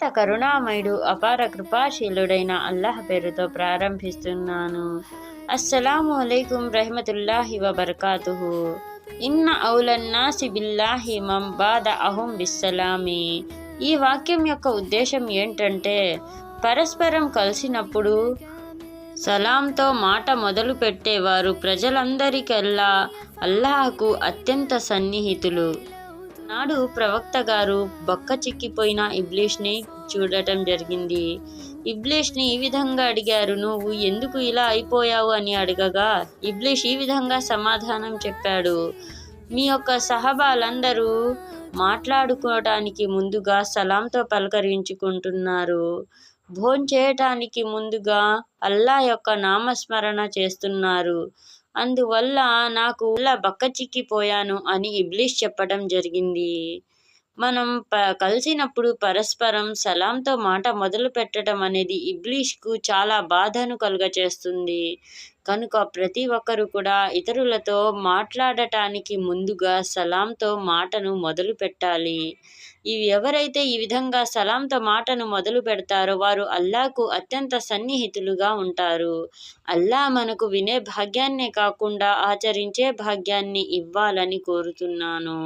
అత్యంత కరుణామయుడు అపార కృపాశీలుడైన అల్లాహ్ పేరుతో ప్రారంభిస్తున్నాను. అస్సలాము అలైకుం రహమతుల్లాహి వబర్కాతుహు. ఇన్న ఔలన్నాసి బిల్లాహి మం బాద అహుం బిస్సలామి. ఈ వాక్యం యొక్క ఉద్దేశం ఏంటంటే పరస్పరం కలిసినప్పుడు సలాంతో మాట మొదలు పెట్టేవారు ప్రజలందరికల్లా అల్లాహకు అత్యంత సన్నిహితులు. నాడు ప్రవక్త గారు బొక్క చిక్కిపోయిన ఇబ్లీష్ని చూడటం జరిగింది. ఇబ్లీష్ని ఈ విధంగా అడిగారు నువ్వు ఎందుకు ఇలా అయిపోయావు? అని అడగగా ఇబ్లీష్ ఈ విధంగా సమాధానం చెప్పాడు. మీ యొక్క సహబాలందరూ మాట్లాడుకోవటానికి ముందుగా సలాంతో పలకరించుకుంటున్నారు. భోంచేయటానికి ముందుగా అల్లా యొక్క నామస్మరణ చేస్తున్నారు. అందువల్ల నాకు ఇలా బక్క చిక్కిపోయాను అని ఇబ్లీష్ చెప్పడం జరిగింది. మనం ప కలిసినప్పుడు పరస్పరం సలాంతో మాట మొదలు పెట్టడం అనేది ఇబ్లీష్కు చాలా బాధను కలుగచేస్తుంది. కనుక ప్రతి ఒక్కరు కూడా ఇతరులతో మాట్లాడటానికి ముందుగా సలాంతో మాటను మొదలు పెట్టాలి. ఇవి ఎవరైతే ఈ విధంగా సలాంతో మాటను మొదలు పెడతారో వారు అల్లాకు అత్యంత సన్నిహితులుగా ఉంటారు. అల్లా మనకు వినే భాగ్యాన్నే కాకుండా ఆచరించే భాగ్యాన్ని ఇవ్వాలని కోరుతున్నాను.